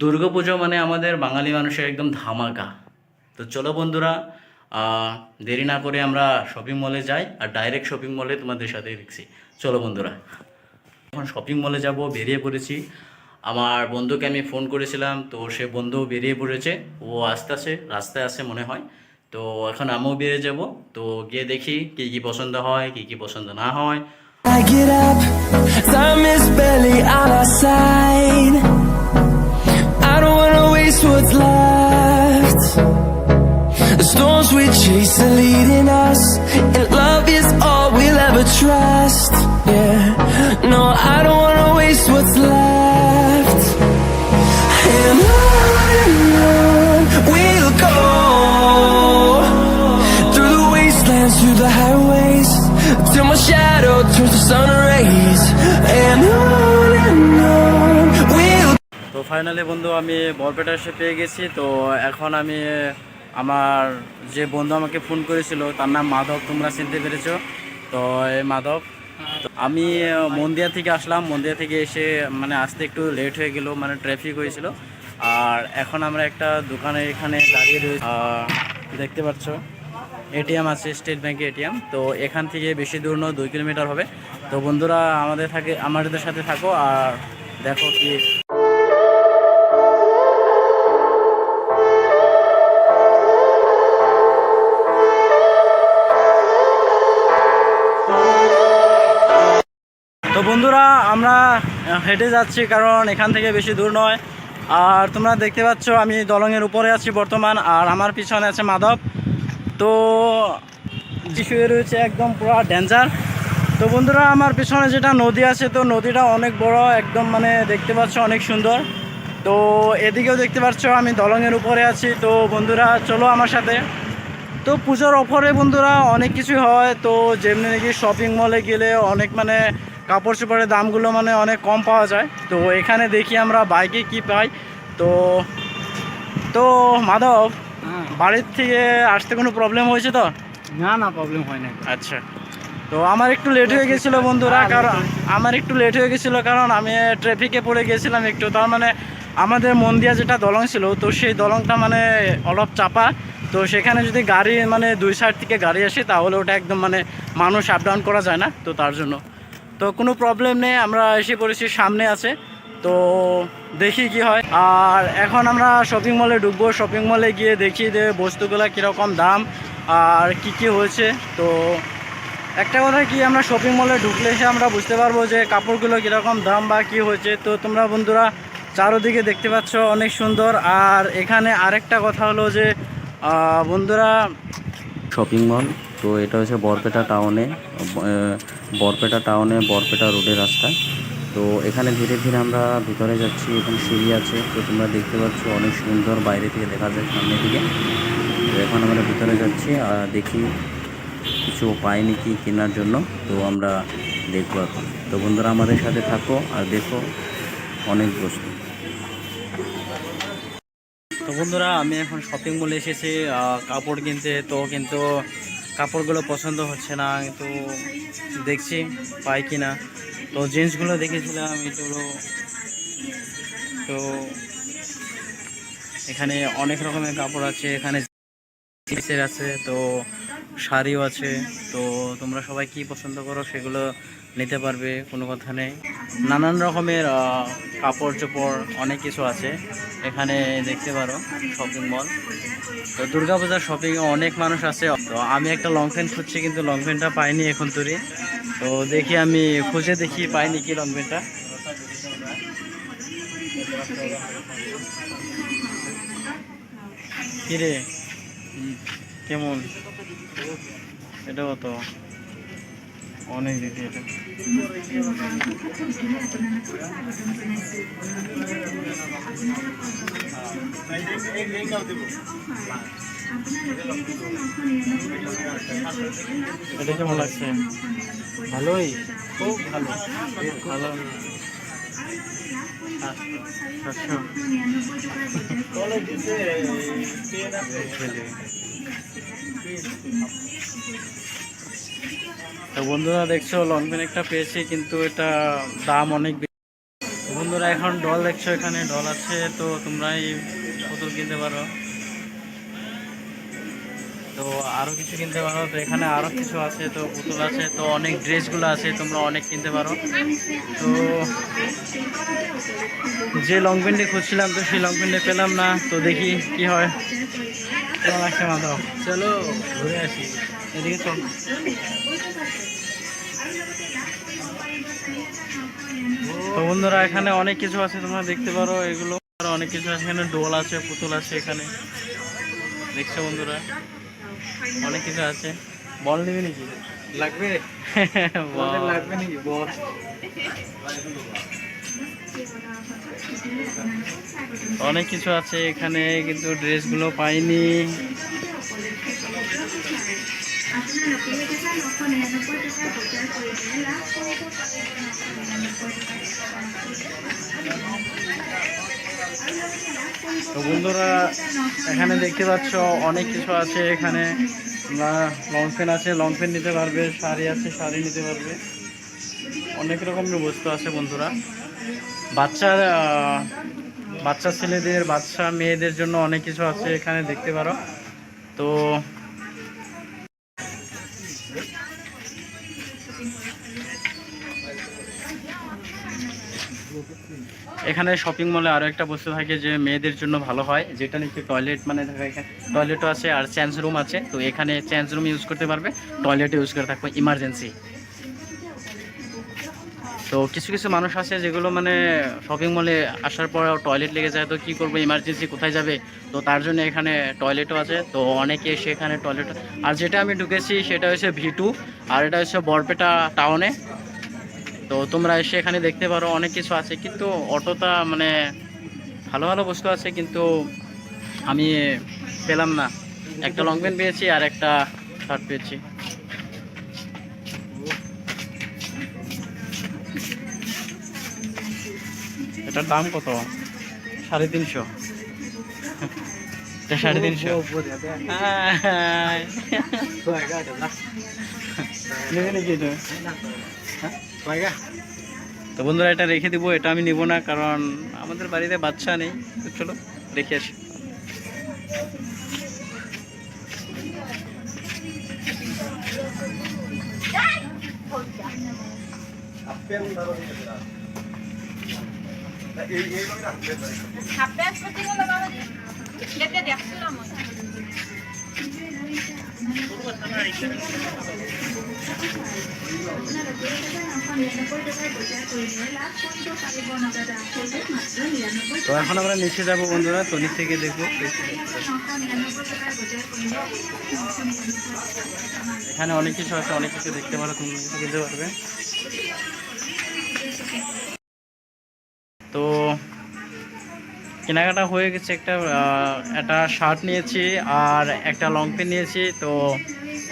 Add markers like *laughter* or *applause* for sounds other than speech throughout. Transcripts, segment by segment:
দুর্গাপুজো মানে আমাদের বাঙালি মানুষের একদম ধামাকা। তো চলো বন্ধুরা দেরি না করে আমরা শপিং মলে যাই আর ডাইরেক্ট শপিং মলে তোমাদের সাথে দেখছি। চলো বন্ধুরা এখন শপিং মলে যাব বেরিয়ে পড়েছি। আমার বন্ধুকে আমি ফোন করেছিলাম তো সে বন্ধু বেরিয়ে পড়েছে। ও আসতেছে রাস্তায় আসে মনে হয়। তো এখন আমিও বেরিয়ে যাব। তো গিয়ে দেখি কী কী পছন্দ হয় কী কী পছন্দ না হয়। I get up, time is barely on our side. What's left. The storms we chase are leading us, love finally বন্ধু আমি বরপেটা এসে পেয়ে গেছি, তো এখন আমি আমার যে বন্ধু আমাকে ফোন করেছিল, তার নাম মাধব, তোমরা চিনতে পেরেছ। তো এই মাধব আমি মন্দিয়া থেকে আসলাম, মন্দিয়া থেকে এসে মানে আসতে একটু লেট হয়ে গেল মানে ট্রাফিক হয়েছিল। আর এখন আমরা একটা দোকানে এখানে দাঁড়িয়ে রয়েছি। দেখতে পাচ্ছ, এটিএম আছে, স্টেট ব্যাংকে এটিএম। তো এখান থেকে বেশি দূর নয়, দুই কিলোমিটার হবে। তো বন্ধুরা আমাদের থাকে, আমাদের সাথে থাকো আর দেখো কি বন্ধুরা, আমরা হেঁটে যাচ্ছি কারণ এখান থেকে বেশি দূর নয়। আর তোমরা দেখতে পাচ্ছ, আমি দলংয়ের উপরে আছি বর্তমান, আর আমার পিছনে আছে মাধব। তো শুয়ে রয়েছে একদম পুরো ডেঞ্জার তো বন্ধুরা, আমার পিছনে যেটা নদী আছে, তো নদীটা অনেক বড়, একদম মানে দেখতে পাচ্ছ অনেক সুন্দর। তো এদিকেও দেখতে পাচ্ছ, আমি দলংয়ের উপরে আছি। তো বন্ধুরা, চলো আমার সাথে। তো পুজোর অফারে বন্ধুরা, অনেক কিছু হয়। তো যেমনি নাকি শপিং মলে গেলে অনেক মানে কাপড় চোপড়ের দামগুলো মানে অনেক কম পাওয়া যায়। তো এখানে দেখি আমরা বাইকে কি পাই। তো তো মাধব বাড়ির থেকে আসতে কোনো প্রবলেম হয়েছে তো? না না প্রবলেম হয় না আচ্ছা। তো আমার একটু লেট হয়ে গেছিল বন্ধুরা কারণ আমার একটু লেট হয়ে গেছিল কারণ আমি ট্রাফিকে পড়ে গেছিলাম একটু। তার মানে আমাদের মন্দিয়া যেটা দলং ছিল তো সেই দলংটা মানে অলপ চাপা। তো সেখানে যদি গাড়ি মানে দুই সাইড থেকে গাড়ি আসে তাহলে ওটা একদম মানে মানুষ আপ ডাউন করা যায় না তো তার জন্য। তো কোনো প্রবলেম নেই, আমরা এসে পড়েছি, সামনে আছে। তো দেখি কি হয়। আর এখন আমরা শপিং মলে ঢুকবো। শপিং মলে গিয়ে দেখি যে বস্তুগুলো কীরকম দাম, আর কি কি হয়েছে। তো একটা কথা কি, আমরা শপিং মলে ঢুকলে এসে আমরা বুঝতে পারব যে কাপড়গুলো কীরকম দাম বা কি হয়েছে। তো তোমরা বন্ধুরা চারোদিকে দেখতে পাচ্ছ, অনেক সুন্দর। আর এখানে আরেকটা কথা হলো যে বন্ধুরা শপিং মল তো এটা হচ্ছে বরপেটা টাউনে বরপেটা টাউনে বরপেটা রোডের রাস্তা। তো এখানে ধীরে ধীরে আমরা ভিতরে যাচ্ছি, এখানে সিঁড়ি আছে, তো তোমরা দেখতে পাচ্ছ অনেক সুন্দর বাইরে থেকে দেখা যায় সামনে থেকে তো এখন আমরা ভিতরে যাচ্ছি, আর দেখি কিছু পাই নাকি কেনার জন্য, তো আমরা দেখব এখন। তো বন্ধুরা, আমাদের সাথে থাকো আর দেখো অনেক বস্তু। তো বন্ধুরা, আমি এখন শপিং মলে এসেছি কাপড় কিনতে, তো কিন্তু কাপড়গুলো পছন্দ হচ্ছে না তো দেখছি, পাই কি না তো জিন্সগুলো দেখেছিলাম, এগুলো তো এখানে অনেক রকমের কাপড় আছে, এখানে আছে, তো শাড়িও আছে, তো তোমরা সবাই কি পছন্দ করো সেগুলো নিতে পারবে, কোনো কথা নেই। নানান রকমের কাপড় চোপড় অনেক কিছু আছে, এখানে দেখতে পারো শপিং মল তো দুর্গাপূজার শপিংয়ে অনেক মানুষ আছে, তো আমি একটা লং প্যান্ট খুঁজছি কিন্তু লং প্যান্টটা পাইনি এখন তুরি। তো দেখি আমি খুঁজে দেখি পাইনি কি লং প্যান্টটা কিরে? কেমন? এটা কত অনেক দিদি এটা। এটা কেমন লাগছে? ভালোই? খুব ভালো। ভালো। আচ্ছা। তো বন্ধুরা দেখছ লং পেন একটা পেয়েছি, কিন্তু এটা দাম অনেক বেশি। বন্ধুরা এখন ডল দেখছ এখানে ডল আছে, তো তোমরাই এই পুতুল কিনতে পারো। তো আরও কিছু কিনতে পারো। তো এখানে আরও কিছু আছে তো পুতুল আছে তো অনেক ড্রেসগুলো আছে তোমরা অনেক কিনতে পারো। তো যে লং প্যান্টে খুঁজছিলাম তো সেই লং প্যান্টে পেলাম না। তো দেখি কি হয়। কেমন লাগছে মাধব চলো ঘুরে আসি। এদিকে চল। তো বন্ধুরা এখানে অনেক কিছু আছে তোমরা দেখতে পারো। এগুলো আরও অনেক কিছু আছে। এখানে ডোল আছে পুতুল আছে এখানে। দেখছ বন্ধুরা? অনেক কিছু আছে। বল নিবি নাকি? লাগবে? *laughs* বল। লাগবে নাকি? বল। অনেক কিছু আছে এখানে কিন্তু ড্রেসগুলো পাইনি। তো বন্ধুরা, এখানে দেখতে পাচ্ছ অনেক কিছু আছে এখানে। লং পেন আছে লং পেন নিতে পারবে, শাড়ি আছে, শাড়ি নিতে পারবে। অনেক রকমের বস্তু আছে বন্ধুরা। বাচ্চার বাচ্চা ছেলেদের, বাচ্চা মেয়েদের জন্য অনেক কিছু আছে এখানে দেখতে পারো। তো এখানে শপিং মলে আরও একটা বস্তু থাকে যে মেয়েদের জন্য ভালো হয়, যেটা নাকি টয়লেট মানে টয়লেটও আছে আর চেঞ্জ রুম আছে। তো এখানে চেঞ্জ রুম ইউজ করতে পারবে টয়লেটে ইউজ করে থাকবে ইমার্জেন্সি তো কিছু কিছু মানুষ আছে যেগুলো মানে শপিং মলে আসার পর টয়লেট লেগে যায়, তো কী করব ইমার্জেন্সি কোথায় যাবে? তো তার জন্য এখানে টয়লেটও আছে, তো অনেকে সেখানে টয়লেট আর যেটা আমি ঢুকেছি সেটা হচ্ছে ভি টু আর এটা হচ্ছে বরপেটা টাউনে তো তোমরা এসে এখানে দেখতে পারো অনেক কিছু আছে কিন্তু অটোটা মানে ভালো ভালো বস্তু আছে কিন্তু আমি পেলাম না একটা লং প্যান্ট পেয়েছি আর একটা শার্ট পেয়েছি এটার দাম কত সাড়ে তিনশো সাড়ে তিনশো নাকি হ্যাঁ? তো বন্ধুরা এটা রেখে দিব এটা আমি নিব না কারণ আমাদের বাড়িতে বাচ্চা নেই। চলো রেখে আসি। হাফ করতে তো এখন আমরা নিচে যাব বন্ধুরা তো নিচ থেকে দেখব। এখানে অনেক কিছু আছে, অনেক কিছু দেখতে পারো, তুমি কিনতে পারবে। তো কেনাকাটা হয়ে গেছে একটা একটা শার্ট নিয়েছি আর একটা লং প্যান্ট নিয়েছি। তো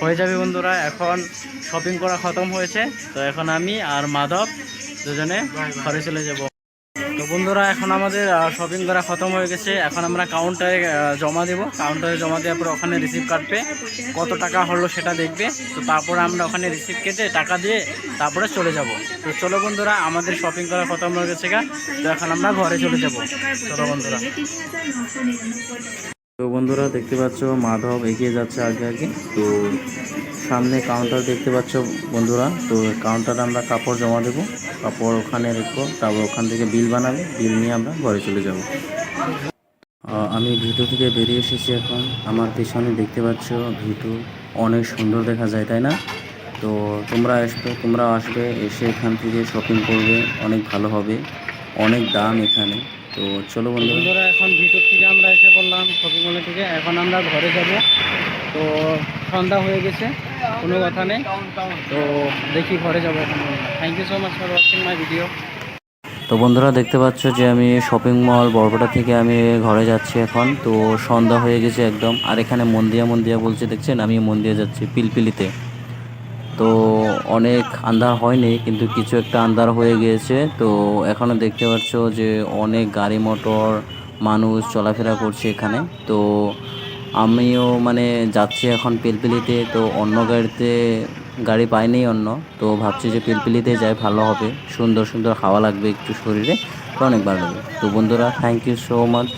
হয়ে যাবে বন্ধুরা, এখন শপিং করা খতম হয়েছে। তো এখন আমি আর মাধব দুজনে ঘরে চলে যাব। তো বন্ধুরা, এখন আমাদের শপিং করা খতম হয়ে গেছে। এখন আমরা কাউন্টারে জমা দেব। কাউন্টারে জমা দেওয়ার পর ওখানে রিসিভ কাটবে কত টাকা হলো সেটা দেখবে। তো তারপরে আমরা ওখানে রিসিভ কেটে টাকা দিয়ে তারপরে চলে যাব। তো চলো বন্ধুরা, আমাদের শপিং করা খতম হয়ে গেছে তো এখন আমরা ঘরে চলে যাব। চলো বন্ধুরা। তো বন্ধুরা দেখতে পাচ্ছ, মাধব এগিয়ে যাচ্ছে আগে আগে। তো সামনে কাউন্টার দেখতে পাচ্ছ বন্ধুরা, তো কাউন্টারে আমরা কাপড় জমা দেবো। কাপড় ওখানে রেখো, তারপর ওখান থেকে বিল বানাবে, বিল নিয়ে আমরা ঘরে চলে যাব। আমি ভিটু থেকে বেরিয়ে এসেছি এখন। আমার পেছনে দেখতে পাচ্ছ ভিটু অনেক সুন্দর দেখা যায়, তাই না? তো তোমরা আসবে তোমরা আসবে, এসে এখান থেকে শপিং করবে, অনেক ভালো হবে। অনেক দাম এখানে। তো চলো বন্ধুরা। এখন ভিতর থেকে আমরা এসে পড়লাম শপিং মল থেকে। এখন আমরা ঘরে যাব। তো সন্ধ্যা হয়ে গেছে কোনো কথা নেই। তো দেখি ঘরে যাব এখন thank you so much for watching my video তো বন্ধুরা দেখতে পাচ্ছ যে আমি শপিং মল বরপেটা থেকে আমি ঘরে যাচ্ছি এখন। তো সন্ধ্যা হয়ে গেছে একদম। আর এখানে মন্দিয়া মন্দিয়া বলছে দেখছেন? আমি মন্দিয়া যাচ্ছি পিলপিলিতে। তো অনেক আন্ধার হয়নি, কিন্তু কিছু একটা আন্ধার হয়ে গিয়েছে। তো এখনও দেখতে পাচ্ছ যে অনেক গাড়ি, মোটর মানুষ চলাফেরা করছে এখানে। তো আমিও মানে যাচ্ছি এখন পিলপিলিতে, তো অন্য গাড়িতে গাড়ি পাইনি অন্য। তো ভাবছি যে পিলপিলিতে যাই, ভালো হবে। সুন্দর সুন্দর হাওয়া লাগবে একটু শরীরে, তো অনেক ভালো লাগে তো বন্ধুরা থ্যাংক ইউ সো মাচ